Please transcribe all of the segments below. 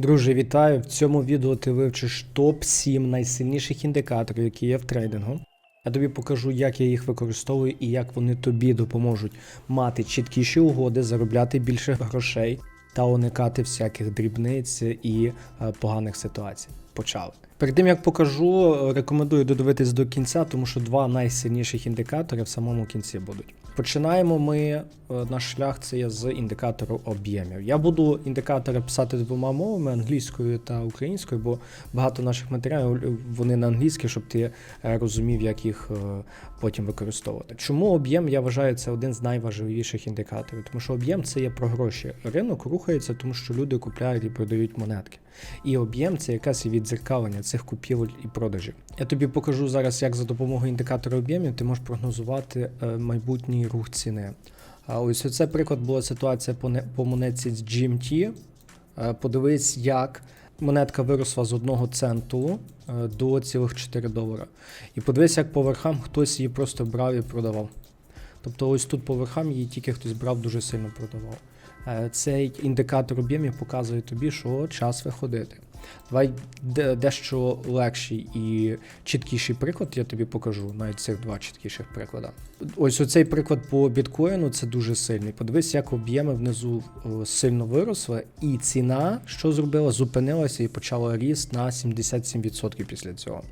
Друже, вітаю! В цьому відео ти вивчиш топ-7 найсильніших індикаторів, які є в трейдингу. Я тобі покажу, як я їх використовую і як вони тобі допоможуть мати чіткіші угоди, заробляти більше грошей та уникати всяких дрібниць і е, поганих ситуацій. Почали. Перед тим як покажу, рекомендую додивитись до кінця, тому що два найсильніших індикатори в самому кінці будуть. Починаємо ми е, наш шлях це є з індикатору об'ємів. Я буду індикатори писати двома мовами англійською та українською, бо багато наших матеріалів е, вони на англійській, щоб ти е, розумів, як їх потім використовувати. Чому об'єм я вважаю це один з найважливіших індикаторів? Тому що об'єм це є про гроші. Ринок рухається, тому що люди купляють і продають монетки. І об'єм це якась віддзеркалення цих купівель і продажів. Я тобі покажу зараз, як за допомогою індикатора об'ємів ти можеш прогнозувати е, майбутній рух ціни. Ось оце приклад була ситуація по, не- монетці GMT. Е, Подивись, як монетка виросла з 1 центу е, до цілих 4 долара. І подивись, як по верхам хтось її просто брав і продавав. Тобто ось тут по верхам її тільки хтось брав, дуже сильно продавав. Е, Цей індикатор об'ємів показує тобі, що час виходити. Давай дещо легший і чіткіший приклад я тобі покажу, навіть цих два чіткіших приклади. Ось оцей приклад по біткоїну це дуже сильний. Подивись, як об'єми внизу е, сильно виросли, і ціна, що зробила, зупинилася і почала ріст на 77% після цього.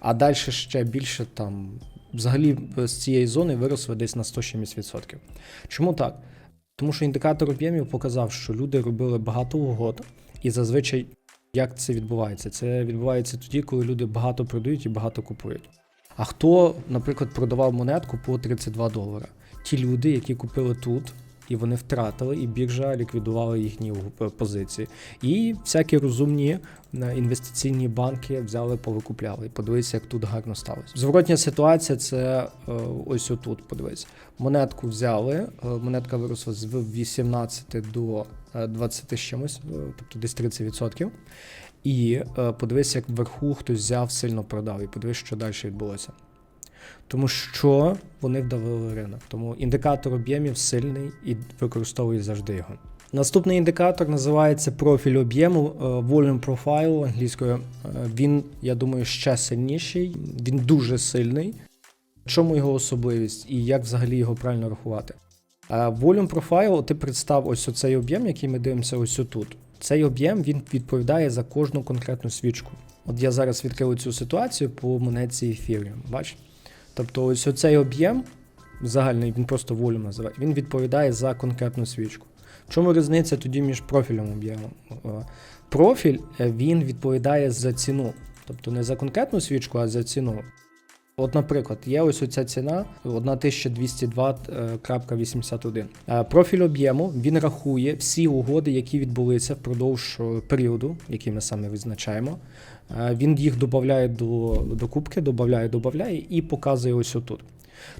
А далі ще більше там, взагалі з цієї зони виросли десь на 170%. Чому так? Тому що індикатор об'ємів показав, що люди робили багато угод, і зазвичай як це відбувається? Це відбувається тоді, коли люди багато продають і багато купують. А хто, наприклад, продавав монетку по 32 долара? Ті люди, які купили тут, і вони втратили, і біржа ліквідувала їхні позиції. І всякі розумні е, інвестиційні банки взяли, повикупляли. І подивися, як тут гарно сталося. Зворотня ситуація це е, ось отут. Подивись. Монетку взяли, е, монетка виросла з 18 до е, 20 з чимось, е, тобто десь 30%. І е, подивись, як вверху хтось взяв, сильно продав, і подивись, що далі відбулося. Тому що вони вдавили ринок. Тому індикатор об'ємів сильний і використовуй завжди його. Наступний індикатор називається профіль об'єму е, Volume Profile англійською. Е, Він, я думаю, ще сильніший. Він дуже сильний. Чому його особливість і як взагалі його правильно рахувати? Е, Volume Profile, ти представ ось оцей об'єм, який ми дивимося ось отут. Цей об'єм він відповідає за кожну конкретну свічку. От я зараз відкрив цю ситуацію по монетці Ethereum. Бачиш? Тобто, ось оцей об'єм загальний, він просто волюм називає, він відповідає за конкретну свічку. В чому різниця тоді між профілем об'ємом? Е, Профіль е, він відповідає за ціну, тобто не за конкретну свічку, а за ціну. От, наприклад, є ось оця ціна 1202.81. Е, Профіль об'єму він рахує всі угоди, які відбулися впродовж е, періоду, який ми саме визначаємо. Е, Він їх додає до, до кубки, додає, додає і показує ось отут.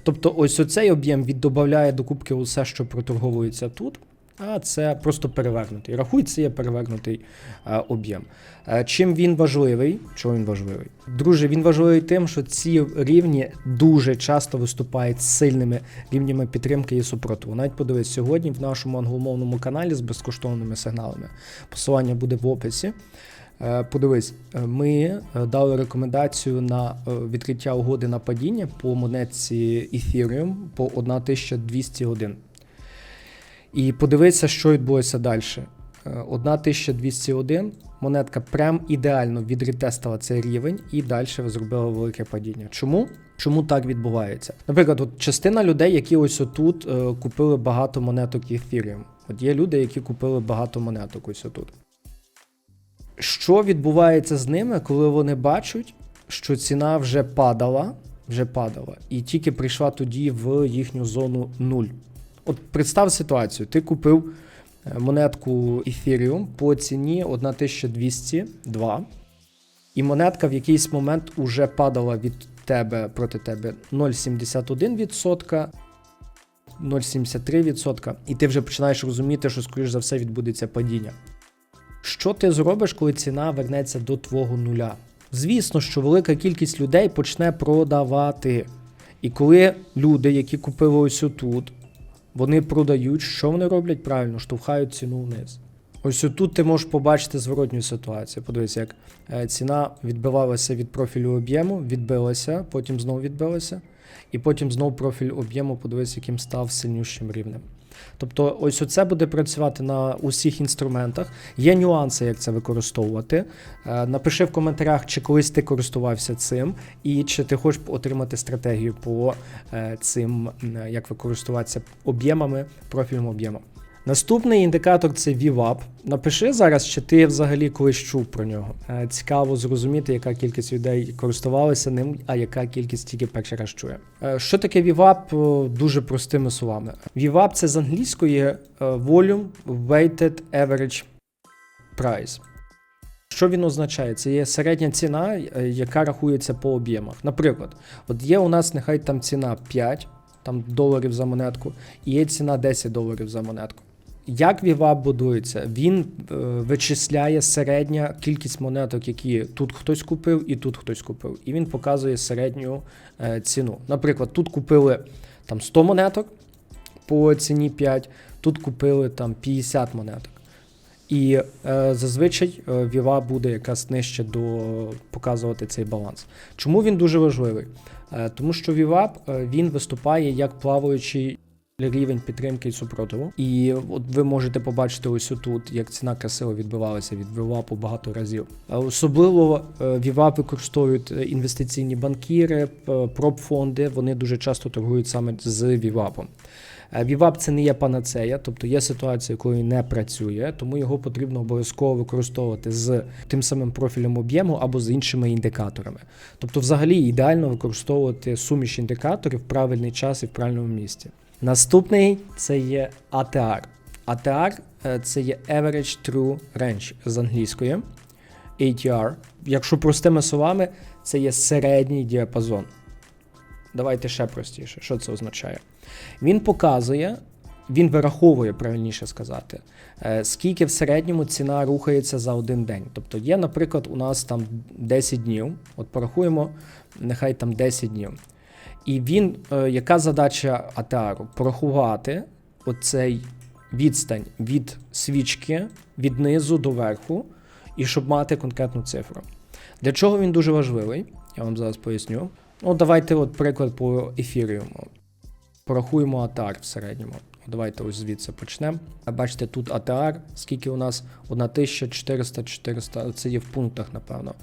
Тобто, ось оцей об'єм він додає до кубки усе, що проторговується тут. А це просто перевернутий. Рахуй, це є перевернутий е, об'єм. Е, чим він важливий? Чого він важливий? Друже, він важливий тим, що ці рівні дуже часто виступають сильними рівнями підтримки і супротиву. Навіть подивись, сьогодні в нашому англомовному каналі з безкоштовними сигналами. Посилання буде в описі. Е, Подивись, ми дали рекомендацію на відкриття угоди на падіння по монетці Ethereum по 1201. І подивися, що відбулося далі. 1201 монетка прям ідеально відретестила цей рівень і далі зробила велике падіння. Чому? Чому так відбувається? Наприклад, от частина людей, які ось отут е, купили багато монеток Ethereum. От є люди, які купили багато монеток ось отут. Що відбувається з ними, коли вони бачать, що ціна вже падала, вже падала, і тільки прийшла тоді в їхню зону 0. От представ ситуацію: ти купив е, монетку Ethereum по ціні 1202, і монетка в якийсь момент уже падала від тебе проти тебе 0,71%. 0,73%, і ти вже починаєш розуміти, що, скоріш за все, відбудеться падіння. Що ти зробиш, коли ціна вернеться до твого нуля? Звісно, що велика кількість людей почне продавати. І коли люди, які купили ось тут, вони продають, що вони роблять правильно, штовхають ціну вниз. Ось тут ти можеш побачити зворотню ситуацію. Подивись, як е, ціна відбивалася від профілю об'єму, відбилася, потім знову відбилася, і потім знову профіль об'єму, подивись, яким став сильнішим рівнем. Тобто, ось оце буде працювати на усіх інструментах. Є нюанси, як це використовувати. Е, Напиши в коментарях, чи колись ти користувався цим, і чи ти хочеш отримати стратегію по е, цим, як використовуватися об'ємами, профільним об'ємом. Наступний індикатор це VWAP. Напиши зараз, чи ти взагалі колись чув про нього. Е, Цікаво зрозуміти, яка кількість людей користувалася ним, а яка кількість тільки перший раз чує. Е, Що таке VWAP? Дуже простими словами. VWAP це з англійської е, Volume Weighted Average Price. Що він означає? Це є середня ціна, е, яка рахується по об'ємах. Наприклад, от є у нас нехай там ціна 5 там, доларів за монетку, і є ціна 10 доларів за монетку. Як VWAP будується? Він е, вичисляє середня кількість монеток, які тут хтось купив і тут хтось купив. І він показує середню е, ціну. Наприклад, тут купили там 100 монеток по ціні 5, тут купили там 50 монеток. І е, зазвичай е, VWAP буде якраз нижче до показувати цей баланс. Чому він дуже важливий? Е, тому що е, він виступає як плаваючий рівень підтримки і супротиву. І от ви можете побачити ось тут, як ціна красиво відбивалася від VWAP багато разів. Е, Особливо е, VWAP використовують е, інвестиційні банкіри, п- проп-фонди. Вони дуже часто торгують саме з. Е, VWAP це не є панацея, тобто є ситуація, коли не працює, тому його потрібно обов'язково використовувати з тим самим профілем об'єму або з іншими індикаторами. Тобто, взагалі ідеально використовувати суміш індикаторів в правильний час і в правильному місці. Наступний це є ATR. ATR е, це є Average True Range з англійської. ATR. Якщо простими словами, це є середній діапазон. Давайте ще простіше. Що це означає? Він показує, він вираховує, правильніше сказати, е, скільки в середньому ціна рухається за один день. Тобто є, наприклад, у нас там 10 днів. От порахуємо, нехай там 10 днів. І він, е, яка задача АТАРу? Порахувати оцей відстань від свічки від низу до верху, і щоб мати конкретну цифру. Для чого він дуже важливий? Я вам зараз поясню. Ну, давайте, от приклад по ефіріуму. Порахуємо АТАР в середньому. Давайте ось звідси почнемо. Бачите, тут АТР, скільки у нас 1400, 400, це є в пунктах, напевно.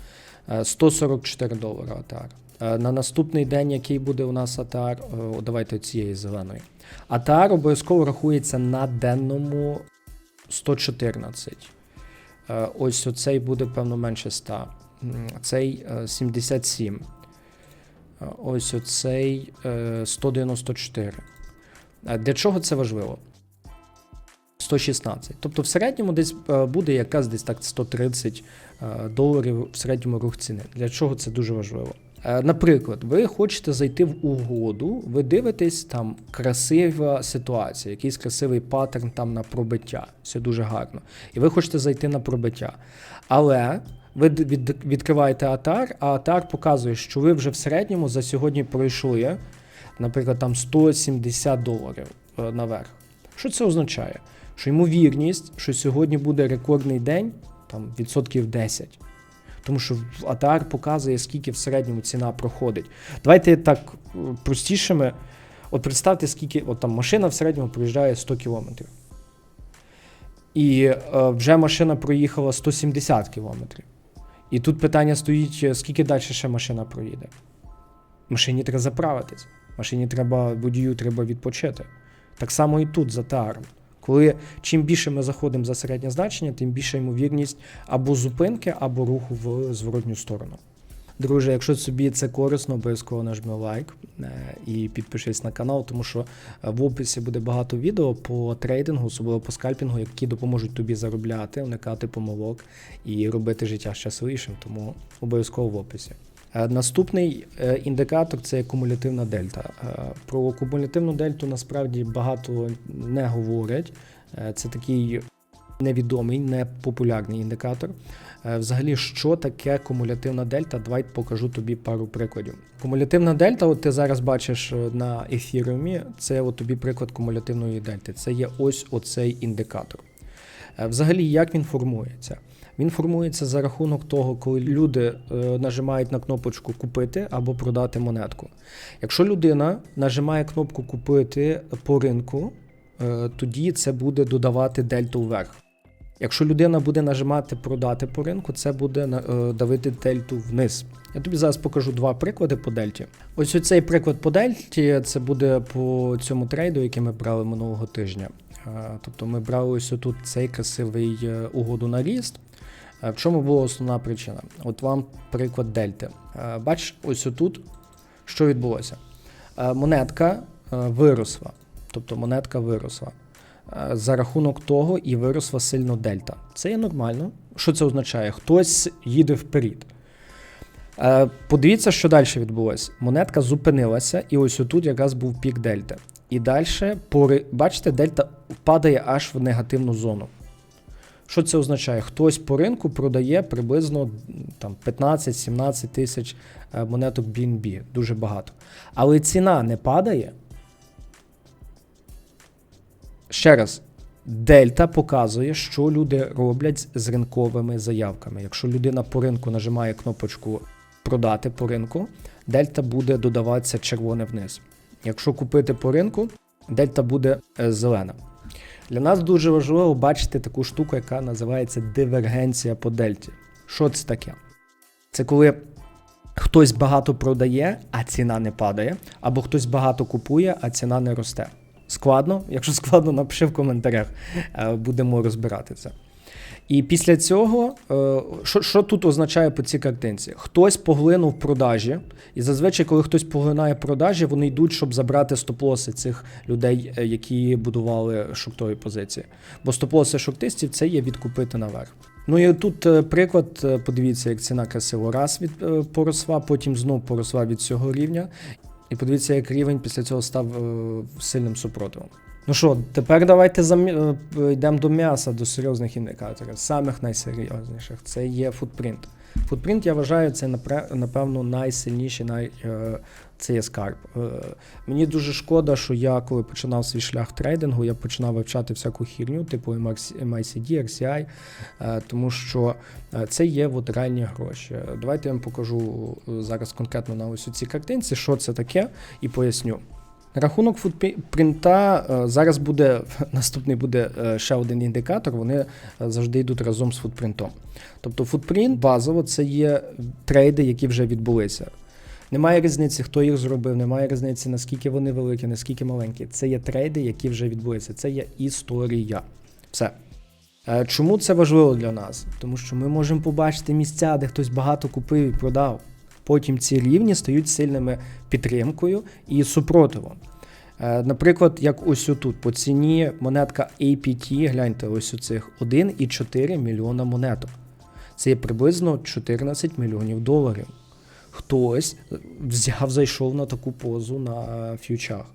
Е, 144 долари АТР. Е, На наступний день, який буде у нас АТР, е, давайте цієї зеленої. АТР обов'язково рахується на денному 114. Е, Ось оцей буде, певно, менше 100. Цей е, 77. Е, Ось оцей е, 194. Для чого це важливо? 116. Тобто в середньому десь буде якась десь так 130 е, доларів в середньому рух ціни. Для чого це дуже важливо? Е, Наприклад, ви хочете зайти в угоду, ви дивитесь там красива ситуація, якийсь красивий паттерн там на пробиття. Все дуже гарно. І ви хочете зайти на пробиття. Але ви від- відкриваєте атар, а атар показує, що ви вже в середньому за сьогодні пройшли, наприклад, там 170 доларів е, наверх. Що це означає? Що ймовірність, що сьогодні буде рекордний день, там відсотків 10. Тому що АТР показує, скільки в середньому ціна проходить. Давайте так е, простішими. От представте, скільки от там машина в середньому проїжджає 100 кілометрів. І е, вже машина проїхала 170 кілометрів. І тут питання стоїть, е, скільки далі ще машина проїде. Машині треба заправитись. Машині треба водію треба відпочити. Так само і тут за ТАРом. Коли чим більше ми заходимо за середнє значення, тим більша ймовірність або зупинки, або руху в зворотню сторону. Друже, якщо тобі це корисно, обов'язково нажми лайк е, і підпишись на канал, тому що е, в описі буде багато відео по трейдингу, особливо по скальпінгу, які допоможуть тобі заробляти, уникати помилок і робити життя щасливішим. Тому обов'язково в описі. Е, Наступний е, індикатор це кумулятивна дельта. Е, Про кумулятивну дельту насправді багато не говорять. Це такий невідомий, непопулярний індикатор. Взагалі, що таке кумулятивна дельта? Давай покажу тобі пару прикладів. Кумулятивна дельта, от ти зараз бачиш на ефіріумі, це от тобі приклад кумулятивної дельти. Це є ось оцей індикатор. Е, Взагалі, як він формується? Він формується за рахунок того, коли люди е, нажимають на кнопочку купити або продати монетку. Якщо людина нажимає кнопку купити по ринку, е, тоді це буде додавати дельту вверх. Якщо людина буде нажимати продати по ринку, це буде давити дельту вниз. Я тобі зараз покажу два приклади по дельті. Ось оцей приклад по дельті це буде по цьому трейду, який ми брали минулого тижня. Е, Тобто ми брали ось тут цей красивий е, угоду на ріст. Е, В чому була основна причина? От вам приклад дельти. Бачиш, ось тут що відбулося? Монетка виросла, тобто монетка виросла. За рахунок того і виросла сильно дельта. Це є нормально. Що це означає? Хтось їде вперед. Подивіться, що далі відбулося. Монетка зупинилася, і ось отут якраз був пік дельти. І далі, пори... бачите, дельта падає аж в негативну зону. Що це означає? Хтось по ринку продає приблизно там, 15-17 тисяч е, монеток BNB, дуже багато. Але ціна не падає. Ще раз, дельта показує, що люди роблять з ринковими заявками. Якщо людина по ринку нажимає кнопочку продати по ринку, дельта буде додаватися червоне вниз. Якщо купити по ринку, дельта буде е, зелена. Для нас дуже важливо бачити таку штуку, яка називається дивергенція по дельті. Що це таке? Це коли хтось багато продає, а ціна не падає, або хтось багато купує, а ціна не росте. Складно? Якщо складно, напиши в коментарях, е, будемо розбирати це. І після цього, е, що, що тут означає по цій картинці? Хтось поглинув продажі, і зазвичай, коли хтось поглинає продажі, вони йдуть, щоб забрати стоп-лоси цих людей, е, які будували шортові позиції. Бо стоп-лоси шортистів це є відкупити наверх. Ну і тут е, приклад, подивіться, як ціна красиво раз від поросла, потім знов поросла від цього рівня. І подивіться, як рівень після цього став сильним супротивом. Ну що, тепер давайте замі... е, йдемо до м'яса, до серйозних індикаторів, самих найсерйозніших. Це є футпринт. Футпринт, я вважаю, це напевно найсильніший, най... е, це є скарб. Е, Мені дуже шкода, що я, коли починав свій шлях трейдингу, я починав вивчати всяку хірню, типу MICD, RCI, тому що це є от реальні гроші. Давайте я вам покажу зараз конкретно на ось цій картинці, що це таке, і поясню. Рахунок футпринта е, зараз буде наступний буде е, ще один індикатор. Вони е, завжди йдуть разом з футпринтом. Тобто футпринт базово це є трейди, які вже відбулися. Немає різниці, хто їх зробив, немає різниці, наскільки вони великі, наскільки маленькі. Це є трейди, які вже відбулися. Це є історія. Все. Чому це важливо для нас? Тому що ми можемо побачити місця, де хтось багато купив і продав. Потім ці рівні стають сильними підтримкою і супротивом. Е, Наприклад, як ось отут, по ціні монетка APT, гляньте, ось у цих 1,4 мільйона монеток. Це є приблизно 14 мільйонів доларів. Хтось взяв, зайшов на таку позу на ф'ючах.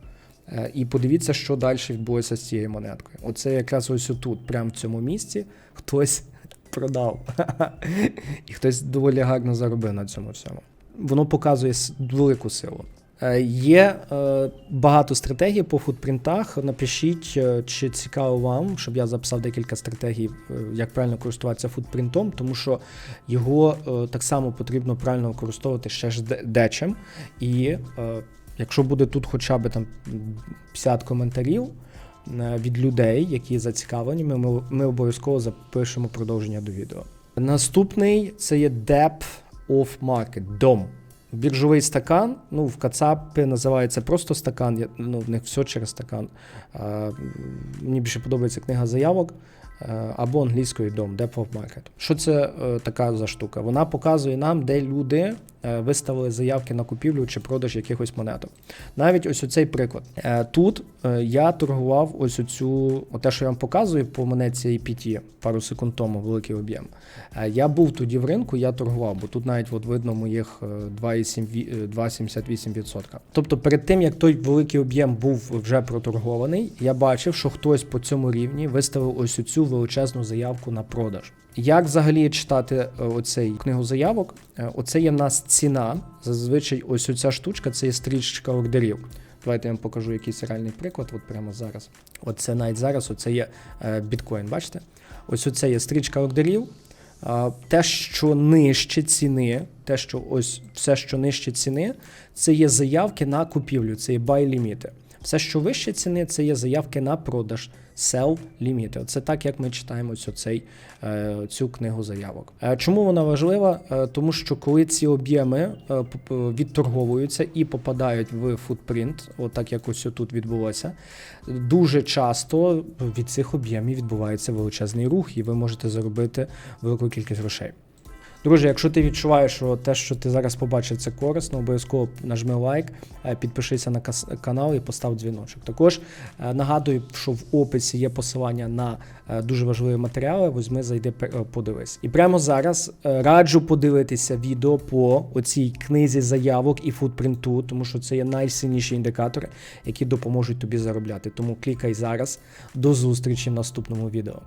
Е, І подивіться, що далі відбулося з цією монеткою. Оце якраз ось тут, прямо в цьому місці, хтось продав. І хтось доволі гарно заробив на цьому всьому. Воно показує велику силу. Е, Є е, багато стратегій по футпринтах. Напишіть, е, чи цікаво вам, щоб я записав декілька стратегій, е, як правильно користуватися футпринтом, тому що його е, так само потрібно правильно використовувати ще ж де- дечем. І е, якщо буде тут хоча б там 50 коментарів е, від людей, які зацікавлені, ми, ми, обов'язково запишемо продовження до відео. Наступний це є Depth of Market, дом. Біржовий стакан, ну в Кацапі називається просто стакан, я- ну в них все через стакан. Е, мені більше подобається книга заявок е, або англійською дом, Depth of Market. Що це е, така за штука? Вона показує нам, де люди виставили заявки на купівлю чи продаж якихось монеток. Навіть ось оцей приклад. Е, Тут е, я торгував ось оцю, те, що я вам показую по монетці APT пару секунд тому, великий об'єм. Е, Я був тоді в ринку, я торгував, бо тут навіть от видно моїх е, 2,7 ві- е, 2,78%. Тобто перед тим, як той великий об'єм був вже проторгований, я бачив, що хтось по цьому рівні виставив ось цю величезну заявку на продаж. Як взагалі читати е, оцей книгу заявок? Е, Оце є в нас ціна. Зазвичай ось оця штучка це є стрічка ордерів. Давайте я вам покажу якийсь реальний приклад, от прямо зараз. От це навіть зараз, оце є е, біткоін, бачите? ось оце є стрічка ордерів. Те, що нижче ціни, те, що ось все, що нижче ціни, це є заявки на купівлю, це є limit. Все, що вище ціни, це є заявки на продаж sell limit. Це так, як ми читаємо ось оцей, е, цю книгу заявок. Е, Чому вона важлива? Е, Тому що коли ці об'єми відторговуються і попадають в футпринт, отак як ось тут відбулося, дуже часто від цих об'ємів відбувається величезний рух, і ви можете заробити велику кількість грошей. Друже, якщо ти відчуваєш, що те, що ти зараз побачив, це корисно, обов'язково нажми лайк, е, підпишися на канал і постав дзвіночок. Також е, нагадую, що в описі є посилання на е, дуже важливі матеріали. Возьми, зайди, подивись. І прямо зараз раджу подивитися відео по оцій книзі заявок і футпринту, тому що це є найсильніші індикатори, які допоможуть тобі заробляти. Тому клікай зараз. До зустрічі в наступному відео.